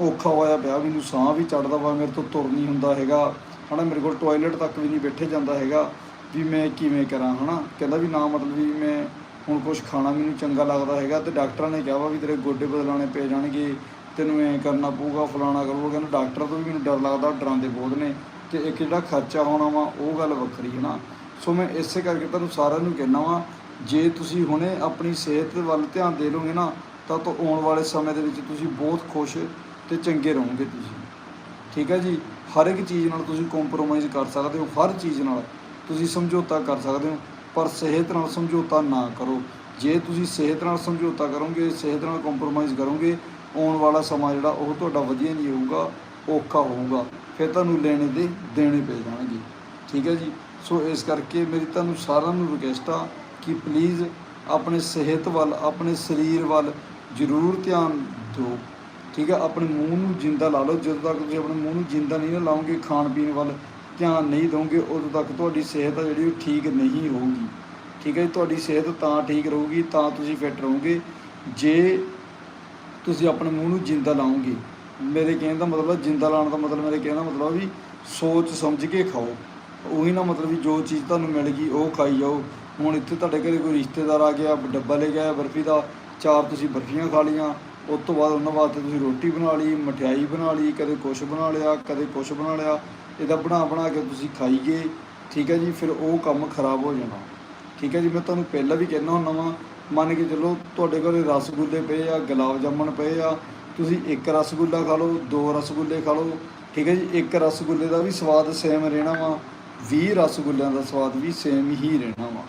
ਔਖਾ ਹੋਇਆ ਪਿਆ ਮੈਨੂੰ ਸਾਹ ਵੀ ਚੜਦਾ ਵਾ, ਮੇਰੇ ਤੋਂ ਤੁਰ ਨਹੀਂ ਹੁੰਦਾ ਹੈਗਾ। ਹਨਾ, ਮੇਰੇ ਕੋਲ ਟਾਇਲਟ ਤੱਕ ਵੀ ਨਹੀਂ ਬੈਠੇ ਜਾਂਦਾ ਹੈਗਾ ਵੀ ਮੈਂ ਕਿਵੇਂ ਕਰਾਂ, ਹਨਾ? ਕਹਿੰਦਾ ਵੀ ਨਾ, ਮਤਲਬ ਵੀ ਮੈਂ ਹੁਣ ਕੁਝ ਖਾਣਾ ਮੈਨੂੰ ਚੰਗਾ ਲੱਗਦਾ ਹੈਗਾ ਤੇ ਡਾਕਟਰਾਂ ਨੇ ਕਿਹਾ ਵਾ ਵੀ ਤੇਰੇ ਗੋਡੇ ਬਦਲਾਣੇ ਪੈ ਜਾਣਗੇ, ਤੈਨੂੰ ਐਂ ਕਰਨਾ ਪਊਗਾ, ਫਲਾਣਾ ਕਰੂਗਾ। ਕਹਿੰਦਾ ਡਾਕਟਰ ਤੋਂ ਵੀ ਮੈਨੂੰ ਡਰ ਲੱਗਦਾ ਡਰਾਉਂਦੇ ਬਹੁਤ ਨੇ ਤੇ ਇੱਕ ਜਿਹੜਾ ਖਰਚਾ ਹੋਣਾ ਵਾ, ਉਹ ਗੱਲ ਵੱਖਰੀ ਹੈ ਨਾ ਸੋ ਮੈਂ ਇਸੇ ਕਰਕੇ ਤੁਹਾਨੂੰ ਸਾਰਿਆਂ ਨੂੰ ਕਹਿਣਾ ਵਾ, ਜੇ ਤੁਸੀਂ ਹੁਣੇ ਆਪਣੀ ਸਿਹਤ ਵੱਲ ਧਿਆਨ ਦੇ ਲਓਗੇ ਨਾ, ਤਾਂ ਤੋਂ ਆਉਣ ਵਾਲੇ ਸਮੇਂ ਦੇ ਵਿੱਚ ਤੁਸੀਂ ਬਹੁਤ ਖੁਸ਼ ਤੇ ਚੰਗੇ ਰਹੋਗੇ ਤੁਸੀਂ। ਠੀਕ ਹੈ ਜੀ? ਹਰ ਇੱਕ ਚੀਜ਼ ਨਾਲ ਤੁਸੀਂ ਕੰਪਰੋਮਾਈਜ਼ ਕਰ ਸਕਦੇ ਹੋ, ਹਰ ਚੀਜ਼ ਨਾਲ ਤੁਸੀਂ ਸਮਝੌਤਾ ਕਰ ਸਕਦੇ ਹੋ, ਪਰ ਸਿਹਤ ਨਾਲ ਸਮਝੌਤਾ ਨਾ ਕਰੋ। ਜੇ ਤੁਸੀਂ ਸਿਹਤ ਨਾਲ ਸਮਝੌਤਾ ਕਰੋਗੇ, ਸਿਹਤ ਨਾਲ ਕੰਪਰੋਮਾਈਜ਼ ਕਰੋਗੇ, ਆਉਣ ਵਾਲਾ ਸਮਾਂ ਜਿਹੜਾ ਉਹ ਤੁਹਾਡਾ ਵਧੀਆ ਨਹੀਂ ਹੋਊਗਾ, ਔਖਾ ਹੋਊਗਾ। ਫਿਰ ਤੁਹਾਨੂੰ ਲੈਣੇ ਦੇ ਦੇਣੇ ਪੈ ਜਾਣਗੇ। ਠੀਕ ਹੈ ਜੀ? ਸੋ ਇਸ ਕਰਕੇ ਮੇਰੀ ਤੁਹਾਨੂੰ ਸਾਰਿਆਂ ਨੂੰ ਰਿਕਵੈਸਟ ਆ ਕਿ ਪਲੀਜ਼ ਆਪਣੇ ਸਿਹਤ ਵੱਲ, ਆਪਣੇ ਸਰੀਰ ਵੱਲ ਜ਼ਰੂਰ ਧਿਆਨ ਦਿਓ। ਠੀਕ ਹੈ, ਆਪਣੇ ਮੂੰਹ ਨੂੰ ਜਿੰਦਾ ਲਾ ਲਓ, ਜਦੋਂ ਤੱਕ ਤੁਸੀਂ ਆਪਣੇ ਮੂੰਹ ਨੂੰ ਜਿੰਦਾ ਨਹੀਂ ਨਾ ਲਾਓਗੇ ਖਾਣ ਪੀਣ ਵੱਲ ਧਿਆਨ ਨਹੀਂ ਦੋਗੇ, ਉਦੋਂ ਤੱਕ ਤੁਹਾਡੀ ਸਿਹਤ ਆ ਜਿਹੜੀ ਉਹ ਠੀਕ ਨਹੀਂ ਹੋਊਗੀ। ਠੀਕ ਹੈ ਜੀ, ਤੁਹਾਡੀ ਸਿਹਤ ਤਾਂ ਠੀਕ ਰਹੂਗੀ, ਤਾਂ ਤੁਸੀਂ ਫਿੱਟ ਰਹੋਗੇ। ਜੇ ਤੁਸੀਂ ਆਪਣੇ ਮੂੰਹ ਨੂੰ ਜਿੰਦਾ ਲਾਉਂਗੇ ਮੇਰੇ ਕਹਿਣ ਦਾ ਮਤਲਬ, ਜਿੰਦਾ ਲਾਉਣ ਦਾ ਮਤਲਬ, ਮੇਰੇ ਕਹਿਣ ਦਾ ਮਤਲਬ ਵੀ ਸੋਚ ਸਮਝ ਕੇ ਖਾਓ। ਉਹੀ ਨਾ ਮਤਲਬ ਵੀ ਜੋ ਚੀਜ਼ ਤੁਹਾਨੂੰ ਮਿਲ ਗਈ, ਉਹ ਖਾਈ ਜਾਓ। ਹੁਣ ਇੱਥੇ ਤੁਹਾਡੇ ਘਰੇ ਕੋਈ ਰਿਸ਼ਤੇਦਾਰ ਆ ਗਿਆ, ਡੱਬਾ ਲੈ ਗਿਆ ਬਰਫੀ ਦਾ ਚਾਰ ਤੁਸੀਂ ਬਰਫੀਆਂ ਖਾ ਲੀਆਂ ਉਸ ਤੋਂ ਬਾਅਦ ਉਹਨਾਂ ਵਾਸਤੇ ਤੁਸੀਂ ਰੋਟੀ ਬਣਾ ਲਈ, ਮਠਿਆਈ ਬਣਾ ਲਈ, ਕਦੇ ਕੁਛ ਬਣਾ ਲਿਆ, ਕਦੇ ਕੁਛ ਬਣਾ ਲਿਆ। ਇਹਦਾ ਬਣਾ ਬਣਾ ਕੇ ਤੁਸੀਂ ਖਾਈਏ, ਠੀਕ ਹੈ ਜੀ, ਫਿਰ ਉਹ ਕੰਮ ਖਰਾਬ ਹੋ ਜਾਣਾ। ਠੀਕ ਹੈ ਜੀ, ਮੈਂ ਤੁਹਾਨੂੰ ਪਹਿਲਾਂ ਵੀ ਕਹਿਣਾ ਹੁੰਦਾ ਵਾਂ, ਮੰਨ ਕੇ ਚਲੋ ਤੁਹਾਡੇ ਕੋਲ ਰਸਗੁੱਲੇ ਪਏ ਆ, ਗੁਲਾਬ ਜਾਮਣ ਪਏ ਆ, ਤੁਸੀਂ ਇੱਕ ਰਸਗੁੱਲਾ ਖਾ ਲਓ, ਦੋ ਰਸਗੁੱਲੇ ਖਾ ਲਓ, ਠੀਕ ਹੈ ਜੀ, ਇੱਕ ਰਸਗੁੱਲੇ ਦਾ ਵੀ ਸਵਾਦ ਸੇਮ ਰਹਿਣਾ ਵਾ 20 ਰਸਗੁੱਲਿਆਂ ਦਾ ਸਵਾਦ ਵੀ ਸੇਮ ਹੀ ਰਹਿਣਾ ਵਾ।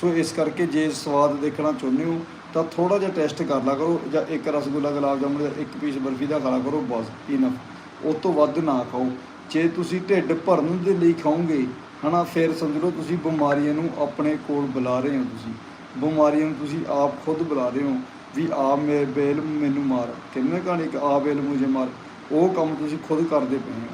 ਸੋ ਇਸ ਕਰਕੇ ਜੇ ਸਵਾਦ ਦੇਖਣਾ ਚਾਹੁੰਦੇ ਹੋ ਤਾਂ ਥੋੜਾ ਜਿਹਾ ਟੈਸਟ ਕਰ ਲਾ ਕਰੋ ਜਾਂ ਇੱਕ ਰਸਗੁੱਲਾ, ਗੁਲਾਬ ਜਾਮੁਨ ਦਾ ਇੱਕ ਪੀਸ ਬਰਫੀ ਦਾ ਖਾ ਲਾ ਕਰੋ, ਬਸ ਇਨਫ ਉਸ ਤੋਂ ਵੱਧ ਨਾ ਖਾਓ। ਜੇ ਤੁਸੀਂ ਢਿੱਡ ਭਰਨ ਦੇ ਲਈ ਖਾਓਗੇ, ਹਨਾ, ਫਿਰ ਸਮਝ ਲਓ ਤੁਸੀਂ ਬਿਮਾਰੀਆਂ ਨੂੰ ਆਪਣੇ ਕੋਲ ਬੁਲਾ ਰਹੇ ਹੋ ਤੁਸੀਂ। ਬਿਮਾਰੀਆਂ ਨੂੰ ਤੁਸੀਂ ਆਪ ਖੁਦ ਬੁਲਾ ਰਹੇ ਹੋ ਵੀ ਆ ਮੇ ਬੇਲ ਮੈਨੂੰ ਮਾਰ। ਕਿੰਨੇ ਕਹਾਣੀ ਕਿ ਆ ਬੇਲ ਮੁਝੇ ਮਾਰ। ਉਹ ਕੰਮ ਤੁਸੀਂ ਖੁਦ ਕਰਦੇ ਪਏ ਹੋ।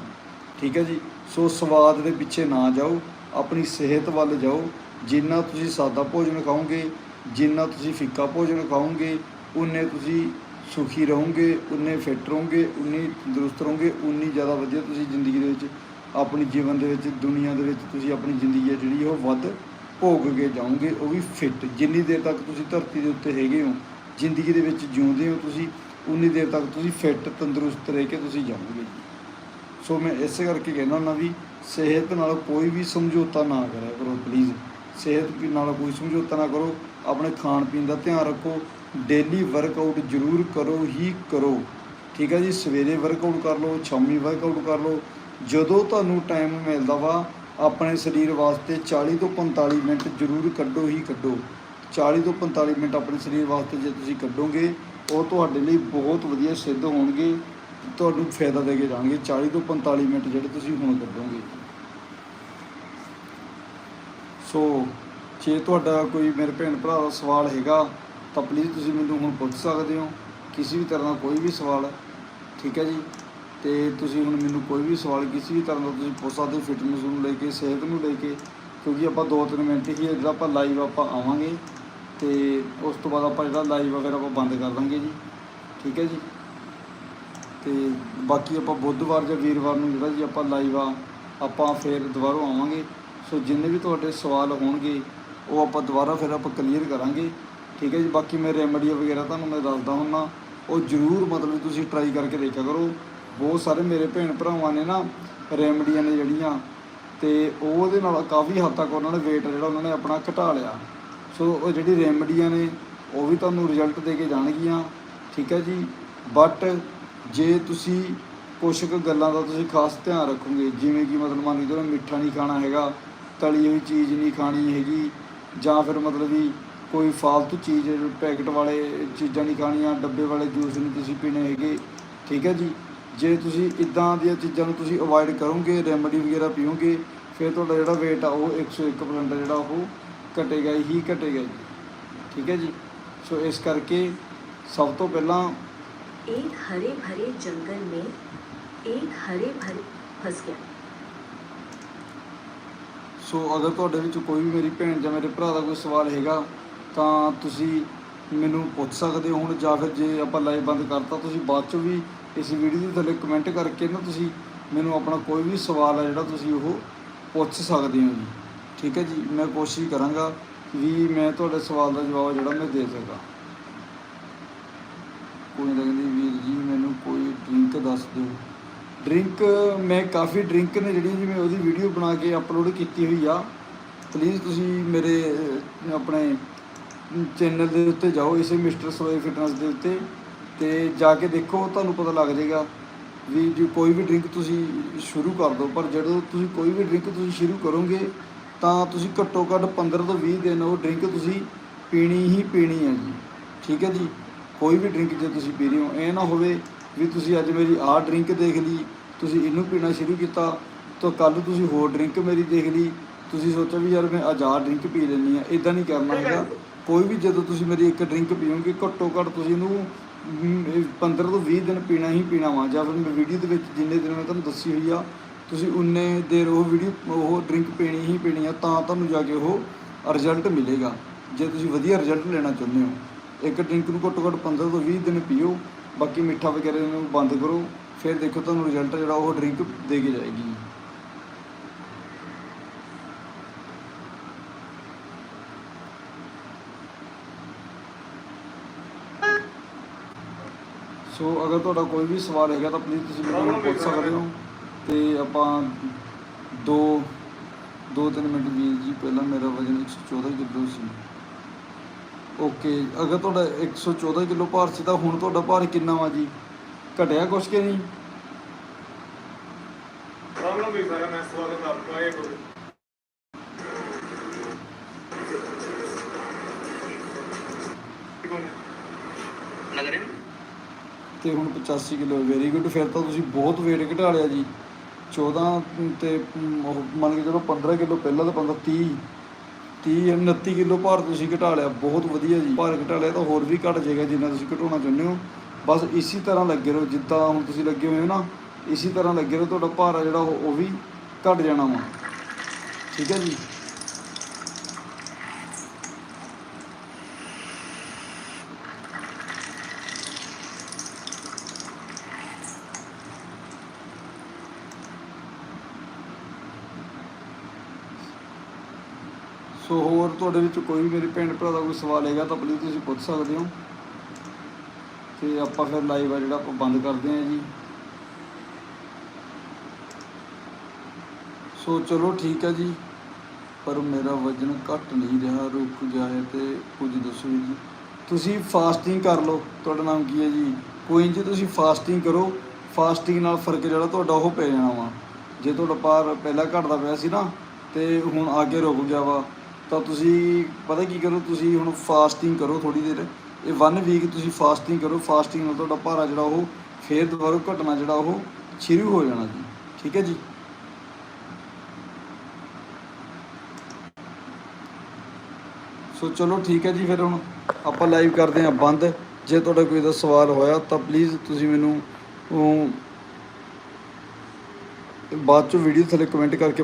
ਠੀਕ ਹੈ ਜੀ? ਸੋ ਸਵਾਦ ਦੇ ਪਿੱਛੇ ਨਾ ਜਾਓ। ਆਪਣੀ ਸਿਹਤ ਵੱਲ ਜਾਓ। ਜਿੰਨਾ ਤੁਸੀਂ ਸਾਦਾ ਭੋਜਨ ਖਾਓਗੇ ਜਿੰਨਾ ਤੁਸੀਂ ਫਿੱਕਾ ਭੋਜਨ ਖਾਓਗੇ, ਉਨੇ ਤੁਸੀਂ ਸੁਖੀ ਰਹੋਗੇ, ਉਨੇ ਫਿੱਟ ਰਹੋਗੇ, ਉਨੀ ਤੰਦਰੁਸਤ ਰਹੋਗੇ, ਉਨੀ ਜ਼ਿਆਦਾ ਵਧੀਆ ਤੁਸੀਂ ਜ਼ਿੰਦਗੀ ਦੇ ਵਿੱਚ, ਆਪਣੀ ਜੀਵਨ ਦੇ ਵਿੱਚ, ਦੁਨੀਆ ਦੇ ਵਿੱਚ ਤੁਸੀਂ ਆਪਣੀ ਜ਼ਿੰਦਗੀ ਹੈ ਜਿਹੜੀ ਉਹ ਵੱਧ ਭੋਗ ਕੇ ਜਾਓਗੇ, ਉਹ ਵੀ ਫਿੱਟ ਜਿੰਨੀ ਦੇਰ ਤੱਕ ਤੁਸੀਂ ਧਰਤੀ ਦੇ ਉੱਤੇ ਹੈਗੇ ਹੋ, ਜ਼ਿੰਦਗੀ ਦੇ ਵਿੱਚ ਜਿਉਂਦੇ ਹੋ ਤੁਸੀਂ, ਉਨੀ ਦੇਰ ਤੱਕ ਤੁਸੀਂ ਫਿੱਟ ਤੰਦਰੁਸਤ ਰਹਿ ਕੇ ਤੁਸੀਂ ਜਾਓਗੇ ਸੋ ਮੈਂ ਇਸੇ ਕਰਕੇ ਕਹਿੰਦਾ ਹੁੰਦਾ ਵੀ ਸਿਹਤ ਨਾਲ ਕੋਈ ਵੀ ਸਮਝੌਤਾ ਨਾ ਕਰਿਆ ਕਰੋ ਪਲੀਜ਼ ਸਿਹਤ ਵੀ ਨਾਲ ਕੋਈ ਸਮਝੌਤਾ ਨਾ ਕਰੋ। ਆਪਣੇ ਖਾਣ ਪੀਣ ਦਾ ਧਿਆਨ ਰੱਖੋ ਡੇਲੀ ਵਰਕਆਊਟ ਜ਼ਰੂਰ ਕਰੋ, ਹੀ ਕਰੋ। ਠੀਕ ਹੈ ਜੀ, ਸਵੇਰੇ ਵਰਕਆਊਟ ਕਰ ਲਓ, ਸ਼ਾਮੀ ਵਰਕਆਊਟ ਕਰ ਲਓ। ਜਦੋਂ ਤੁਹਾਨੂੰ ਟਾਈਮ ਮਿਲਦਾ ਵਾ, ਆਪਣੇ ਸਰੀਰ ਵਾਸਤੇ 40 ਤੋਂ 45 ਮਿੰਟ ਜ਼ਰੂਰ ਕੱਢੋ, ਹੀ ਕੱਢੋ। 40 ਤੋਂ 45 ਮਿੰਟ ਆਪਣੇ ਸਰੀਰ ਵਾਸਤੇ ਜੇ ਤੁਸੀਂ ਕੱਢੋਗੇ, ਉਹ ਤੁਹਾਡੇ ਲਈ ਬਹੁਤ ਵਧੀਆ ਸਿੱਧ ਹੋਣਗੇ, ਤੁਹਾਨੂੰ ਫਾਇਦਾ ਦੇ ਕੇ ਜਾਣਗੇ। 40 ਤੋਂ 45 ਮਿੰਟ ਜਿਹੜੇ ਤੁਸੀਂ ਹੁਣ ਕੱਢੋਗੇ। ਸੋ ਜੇ ਤੁਹਾਡਾ ਕੋਈ ਮੇਰੇ ਭੈਣ ਭਰਾ ਦਾ ਸਵਾਲ ਹੈਗਾ, ਤਾਂ ਪਲੀਜ਼ ਤੁਸੀਂ ਮੈਨੂੰ ਹੁਣ ਪੁੱਛ ਸਕਦੇ ਹੋ। ਕਿਸੇ ਵੀ ਤਰ੍ਹਾਂ ਦਾ ਕੋਈ ਵੀ ਸਵਾਲ, ਠੀਕ ਹੈ ਜੀ? ਤੇ ਤੁਸੀਂ ਹੁਣ ਮੈਨੂੰ ਕੋਈ ਵੀ ਸਵਾਲ ਕਿਸੇ ਵੀ ਤਰ੍ਹਾਂ ਦਾ ਤੁਸੀਂ ਪੁੱਛ ਸਕਦੇ ਹੋ ਫਿਟਨੈਸ ਨੂੰ ਲੈ ਕੇ, ਸਿਹਤ ਨੂੰ ਲੈ ਕੇ, ਕਿਉਂਕਿ ਆਪਾਂ 2-3 ਮਿੰਟ ਹੀ ਹੈ ਜਿਹੜਾ ਆਪਾਂ ਲਾਈਵ ਆਪਾਂ ਆਵਾਂਗੇ, ਤੇ ਉਸ ਤੋਂ ਬਾਅਦ ਆਪਾਂ ਜਿਹੜਾ ਲਾਈਵ ਵਗੈਰਾ ਆਪਾਂ ਬੰਦ ਕਰ ਦਾਂਗੇ ਜੀ, ਠੀਕ ਹੈ ਜੀ? ਤੇ ਬਾਕੀ ਆਪਾਂ ਬੁੱਧਵਾਰ ਜਾਂ ਵੀਰਵਾਰ ਨੂੰ ਜਿਹੜਾ ਜੀ ਆਪਾਂ ਲਾਈਵ ਆ, ਆਪਾਂ ਫੇਰ ਦੁਬਾਰਾ ਆਵਾਂਗੇ। ਸੋ ਜਿੰਨੇ ਵੀ ਤੁਹਾਡੇ ਸਵਾਲ ਹੋਣਗੇ ਉਹ ਆਪਾਂ ਦੁਬਾਰਾ ਫਿਰ ਆਪਾਂ ਕਲੀਅਰ ਕਰਾਂਗੇ। ਠੀਕ ਹੈ ਜੀ, ਬਾਕੀ ਮੈਂ ਰੈਮਡੀ ਵਗੈਰਾ ਤੁਹਾਨੂੰ ਮੈਂ ਦੱਸਦਾ ਹੁੰਨਾ ਉਹ ਜ਼ਰੂਰ ਮਤਲਬ ਤੁਸੀਂ ਟਰਾਈ ਕਰਕੇ ਦੇਖਿਆ ਕਰੋ। ਬਹੁਤ ਸਾਰੇ ਮੇਰੇ ਭੈਣ ਭਰਾਵਾਂ ਨੇ ਨਾ ਰੈਮਡੀਆਂ ਨੇ ਜਿਹੜੀਆਂ ਤੇ ਉਹਦੇ ਨਾਲ ਕਾਫੀ ਹੱਦ ਤੱਕ ਉਹਨਾਂ ਨੇ weight ਜਿਹੜਾ ਉਹਨਾਂ ਨੇ ਆਪਣਾ ਘਟਾ ਲਿਆ। ਸੋ ਉਹ ਜਿਹੜੀ ਰੈਮਡੀਆਂ ਨੇ, ਉਹ ਵੀ ਤੁਹਾਨੂੰ ਰਿਜ਼ਲਟ ਦੇ ਕੇ ਜਾਣਗੀਆਂ। ਠੀਕ ਹੈ ਜੀ ਬਟ ਜੇ ਤੁਸੀਂ ਕੁਛ ਕੁ ਗੱਲਾਂ ਦਾ ਤੁਸੀਂ ਖਾਸ ਧਿਆਨ ਰੱਖੋਗੇ, ਜਿਵੇਂ ਕਿ ਮਤਲਬ ਮੰਨ ਲਓ ਮਿੱਠਾ ਨਹੀਂ ਖਾਣਾ ਹੈਗਾ, ਤਲੀ ਹੋਈ ਚੀਜ਼ ਨਹੀਂ ਖਾਣੀ ਹੈਗੀ ਜਾਂ ਫਿਰ ਮਤਲਬ ਵੀ ਕੋਈ ਫਾਲਤੂ ਚੀਜ਼ ਪੈਕਟ ਵਾਲੇ ਚੀਜ਼ਾਂ ਨਹੀਂ ਖਾਣੀਆਂ ਡੱਬੇ ਵਾਲੇ ਜੂਸ ਨਹੀਂ ਤੁਸੀਂ ਪੀਣੇ ਹੈਗੇ ਠੀਕ ਹੈ ਜੀ ਜੇ ਤੁਸੀਂ ਇਦਾਂ ਦੀਆਂ ਚੀਜ਼ਾਂ ਨੂੰ ਤੁਸੀਂ ਅਵੋਇਡ ਕਰੋਗੇ ਰੈਮਡੀ ਵਗੈਰਾ ਪੀਓਗੇ ਫਿਰ ਤੁਹਾਡਾ ਜਿਹੜਾ weight ਆ ਉਹ 101% ਜਿਹੜਾ ਉਹ ਘਟੇਗਾ ਹੀ ਘਟੇਗਾ ਜੀ ਠੀਕ ਹੈ ਜੀ ਸੋ ਇਸ ਕਰਕੇ ਸਭ ਤੋਂ ਪਹਿਲਾਂ एक हरे भरे जंगल में एक हरे भरे फंस गया ਸੋ ਅਗਰ ਤੁਹਾਡੇ ਵਿੱਚ ਕੋਈ ਵੀ ਮੇਰੀ ਭੈਣ ਜਾਂ ਮੇਰੇ ਭਰਾ ਦਾ ਕੋਈ ਸਵਾਲ ਹੈਗਾ, ਤਾਂ ਤੁਸੀਂ ਮੈਨੂੰ ਪੁੱਛ ਸਕਦੇ ਹੋ ਹੁਣ, ਜਾਂ ਫਿਰ ਜੇ ਆਪਾਂ ਲਾਈਵ ਬੰਦ ਕਰਤਾ, ਤੁਸੀਂ ਬਾਅਦ ਚੋਂ ਵੀ ਇਸ ਵੀਡੀਓ ਦੇ ਥੱਲੇ ਕਮੈਂਟ ਕਰਕੇ ਨਾ ਤੁਸੀਂ ਮੈਨੂੰ ਆਪਣਾ ਕੋਈ ਵੀ ਸਵਾਲ ਹੈ ਜਿਹੜਾ ਤੁਸੀਂ ਉਹ ਪੁੱਛ ਸਕਦੇ ਹੋ ਜੀ। ਠੀਕ ਹੈ ਜੀ? ਮੈਂ ਕੋਸ਼ਿਸ਼ ਕਰਾਂਗਾ ਵੀ ਮੈਂ ਤੁਹਾਡੇ ਸਵਾਲ ਦਾ ਜਵਾਬ ਜਿਹੜਾ ਮੈਂ ਦੇ ਸਕਾਂ। ਕੋਈ ਲੱਗਦੀ ਵੀਰ ਜੀ ਮੈਨੂੰ ਕੋਈ ਡਰਿੰਕ ਦੱਸ ਦਿਓ। ਡਰਿੰਕ ਮੈਂ ਕਾਫੀ ਡਰਿੰਕ ਨੇ ਜਿਹੜੀਆਂ ਜਿਵੇਂ ਉਹਦੀ ਵੀਡੀਓ ਬਣਾ ਕੇ ਅਪਲੋਡ ਕੀਤੀ ਹੋਈ ਆ। ਪਲੀਜ਼ ਤੁਸੀਂ ਮੇਰੇ ਆਪਣੇ ਚੈਨਲ ਦੇ ਉੱਤੇ ਜਾਓ, ਇਸੇ ਮਿਸਟਰ ਸੋਏ ਫਿਟਨੈਸ ਦੇ ਉੱਤੇ। ਤੇ ਜਾ ਕੇ ਦੇਖੋ, ਤੁਹਾਨੂੰ ਪਤਾ ਲੱਗ ਜਾਏਗਾ ਵੀ ਜੇ ਕੋਈ ਵੀ ਡਰਿੰਕ ਤੁਸੀਂ ਸ਼ੁਰੂ ਕਰ ਦਿਓ, ਪਰ ਜਦੋਂ ਤੁਸੀਂ ਕੋਈ ਵੀ ਡਰਿੰਕ ਤੁਸੀਂ ਸ਼ੁਰੂ ਕਰੋਗੇ, ਤਾਂ ਤੁਸੀਂ ਘੱਟੋ ਘੱਟ 15 ਤੋਂ 20 ਦਿਨ ਉਹ ਡਰਿੰਕ ਤੁਸੀਂ ਪੀਣੀ ਹੀ ਪੀਣੀ ਹੈ ਜੀ। ਠੀਕ ਹੈ ਜੀ? ਕੋਈ ਵੀ ਡਰਿੰਕ ਜੇ ਤੁਸੀਂ ਪੀ ਰਹੇ ਹੋ, ਇਹ ਨਾ ਹੋਵੇ ਵੀ ਤੁਸੀਂ ਅੱਜ ਮੇਰੀ ਆਹ ਡਰਿੰਕ ਦੇਖ ਲਈ ਤੁਸੀਂ ਇਹਨੂੰ ਪੀਣਾ ਸ਼ੁਰੂ ਕੀਤਾ ਤਾਂ ਕੱਲ ਤੁਸੀਂ ਹੋਰ ਡਰਿੰਕ ਮੇਰੀ ਦੇਖ ਲਈ। ਤੁਸੀਂ ਸੋਚਿਆ ਵੀ ਯਾਰ ਮੈਂ ਅੱਜ ਆਹ ਡਰਿੰਕ ਪੀ ਲੈਂਦੀ ਆ ਇਦਾਂ ਨਹੀਂ ਕਰਨਾ ਹੈਗਾ। ਕੋਈ ਵੀ ਜਦੋਂ ਤੁਸੀਂ ਮੇਰੀ ਇੱਕ ਡਰਿੰਕ ਪੀਓਗੇ ਘੱਟੋ ਘੱਟ ਤੁਸੀਂ ਇਹਨੂੰ ਮ, 15 ਤੋਂ 20 ਦਿਨ ਪੀਣਾ ਹੀ ਪੀਣਾ ਵਾ ਜਾਂ ਫਿਰ ਮੈਂ ਵੀਡੀਓ ਦੇ ਵਿੱਚ ਜਿੰਨੇ ਦਿਨ ਮੈਂ ਤੁਹਾਨੂੰ ਦੱਸੀ ਹੋਈ ਆ ਤੁਸੀਂ ਉਨੇ ਦੇਰ ਉਹ ਵੀਡੀਓ ਉਹ ਡਰਿੰਕ ਪੀਣੀ ਹੀ ਪੀਣੀ ਆ ਤਾਂ ਤੁਹਾਨੂੰ ਜਾ ਕੇ ਉਹ ਰਿਜ਼ਲਟ ਮਿਲੇਗਾ। ਜੇ ਤੁਸੀਂ ਵਧੀਆ ਰਿਜ਼ਲਟ ਲੈਣਾ ਚਾਹੁੰਦੇ ਹੋ ਇੱਕ ਡਰਿੰਕ ਨੂੰ ਘੱਟੋ ਘੱਟ 15 ਤੋਂ 20 ਦਿਨ ਪੀਓ ਬਾਕੀ ਮਿੱਠਾ ਵਗੈਰਾ ਨੂੰ ਬੰਦ ਕਰੋ ਫਿਰ ਦੇਖੋ ਤੁਹਾਨੂੰ ਰਿਜ਼ਲਟ ਜਿਹੜਾ ਉਹ ਡਰਿੰਕ ਦੇ ਕੇ ਜਾਏਗੀ। ਸੋ ਅਗਰ ਤੁਹਾਡਾ ਕੋਈ ਵੀ ਸਵਾਲ ਹੈਗਾ ਤਾਂ ਪਲੀਜ਼ ਤੁਸੀਂ ਮੈਨੂੰ ਪੁੱਛ ਸਕਦੇ ਹੋ ਤੇ ਆਪਾਂ ਦੋ ਦੋ ਤਿੰਨ ਮਿੰਟ ਵੀਰ ਜੀ ਪਹਿਲਾਂ ਮੇਰਾ ਵਜ਼ਨ 114 ਕਿਲੋ ਸੀ। ਓਕੇ ਅਗਰ ਤੁਹਾਡਾ 114 ਕਿਲੋ ਭਾਰ ਸੀ ਤਾਂ ਹੁਣ ਤੁਹਾਡਾ ਭਾਰ ਕਿੰਨਾ ਵਾ ਜੀ? ਘਟਿਆ ਕੁਛ ਕਿ ਨਹੀਂ? ਰਾਮ ਰਾਮ ਵੀ ਸਾਰਾ? ਮੈਂ ਸਵਾਗਤ ਆਪਕਾ एक ਨਗਰੇ ਤੇ ਹੁਣ 85 ਕਿਲੋ ਵੈਰੀ ਗੁੱਡ ਫਿਰ ਤਾਂ ਤੁਸੀਂ ਬਹੁਤ weight ਘਟਾ ਲਿਆ ਜੀ। 14 ਤੇ ਉਹ ਮੰਨ ਕੇ ਚਲੋ 15 ਕਿਲੋ ਪਹਿਲਾਂ ਤਾਂ 15 30 30 29 ਕਿਲੋ ਭਾਰ ਤੁਸੀਂ ਘਟਾ ਲਿਆ, ਬਹੁਤ ਵਧੀਆ ਜੀ। ਭਾਰ ਘਟਾ ਲਿਆ ਤਾਂ ਹੋਰ ਵੀ ਘਟ ਜਾਏਗਾ ਜਿੰਨਾ ਤੁਸੀਂ ਘਟਾਉਣਾ ਚਾਹੁੰਦੇ ਹੋ। ਬਸ ਇਸੇ ਤਰ੍ਹਾਂ ਲੱਗੇ ਰਹੋ, ਜਿੱਦਾਂ ਹੁਣ ਤੁਸੀਂ ਲੱਗੇ ਹੋਏ ਹੋ ਨਾ, ਇਸੇ ਤਰ੍ਹਾਂ ਲੱਗੇ ਰਹੋ, ਤੁਹਾਡਾ ਭਾਰ ਆ ਜਿਹੜਾ ਉਹ ਵੀ ਘਟ ਜਾਣਾ ਵਾ। ਠੀਕ ਹੈ ਜੀ? ਸੋ ਹੋਰ ਤੁਹਾਡੇ ਵਿੱਚ ਕੋਈ ਵੀ ਮੇਰੇ ਭੈਣ ਭਰਾ ਦਾ ਕੋਈ ਸਵਾਲ ਹੈਗਾ ਤਾਂ ਪਲੀਜ਼ ਤੁਸੀਂ ਪੁੱਛ ਸਕਦੇ ਹੋ। ਤੇ ਆਪਾਂ ਫਿਰ ਲਾਈਵ ਆ ਜਿਹੜਾ ਆਪਾਂ ਬੰਦ ਕਰਦੇ ਹਾਂ ਜੀ। ਸੋ ਚਲੋ ਠੀਕ ਹੈ ਜੀ, ਪਰ ਮੇਰਾ ਵਜਨ ਘਟ ਨਹੀਂ ਰਿਹਾ, ਰੁਕ ਗਿਆ ਹੈ ਤੇ ਕੁਝ ਦੱਸੋ ਜੀ। ਤੁਸੀਂ ਫਾਸਟਿੰਗ ਕਰ ਲਓ, ਤੁਹਾਡਾ ਨਾਮ ਕੀ ਹੈ ਜੀ? ਕੋਈ ਨਹੀਂ ਜੀ, ਤੁਸੀਂ ਫਾਸਟਿੰਗ ਕਰੋ ਫਾਸਟਿੰਗ ਨਾਲ ਫ਼ਰਕ ਜਿਹੜਾ ਤੁਹਾਡਾ ਉਹ ਪੈ ਜਾਣਾ ਵਾ। ਜੇ ਤੁਹਾਡਾ ਭਾਰ ਪਹਿਲਾਂ ਘਟਦਾ ਪਿਆ ਸੀ ਨਾ, ਤੇ ਹੁਣ ਅੱਗੇ ਰੁਕ ਗਿਆ ਵਾ। ਤਾਂ ਤੁਸੀਂ ਪਤਾ ਕੀ ਕਰੋ ਤੁਸੀਂ ਹੁਣ ਫਾਸਟਿੰਗ ਕਰੋ ਥੋੜੀ ਦੇਰ। ਇਹ 1 ਵੀਕ ਤੁਸੀਂ ਫਾਸਟਿੰਗ ਕਰੋ ਫਾਸਟਿੰਗ ਨਾਲ ਤੁਹਾਡਾ ਭਾਰਾ ਜਿਹੜਾ ਉਹ ਫੇਰ ਦੁਬਾਰਾ ਘਟਣਾ ਜਿਹੜਾ ਉਹ ਸ਼ੁਰੂ ਹੋ ਜਾਣਾ ਜੀ। ਠੀਕ ਹੈ ਜੀ? ਸੋ ਚਲੋ ਠੀਕ ਹੈ ਜੀ ਫਿਰ ਹੁਣ ਆਪਾਂ ਲਾਈਵ ਕਰਦੇ ਹਾਂ ਬੰਦ। ਜੇ ਤੁਹਾਡਾ ਕੋਈ ਦਾ ਸਵਾਲ ਹੋਇਆ ਤਾਂ ਪਲੀਜ਼ ਤੁਸੀਂ ਮੈਨੂੰ ਉਹ, ਬਾਅਦ ਚੋਂ ਵੀਡੀਓ ਥੱਲੇ ਕਮੈਂਟ ਕਰਕੇ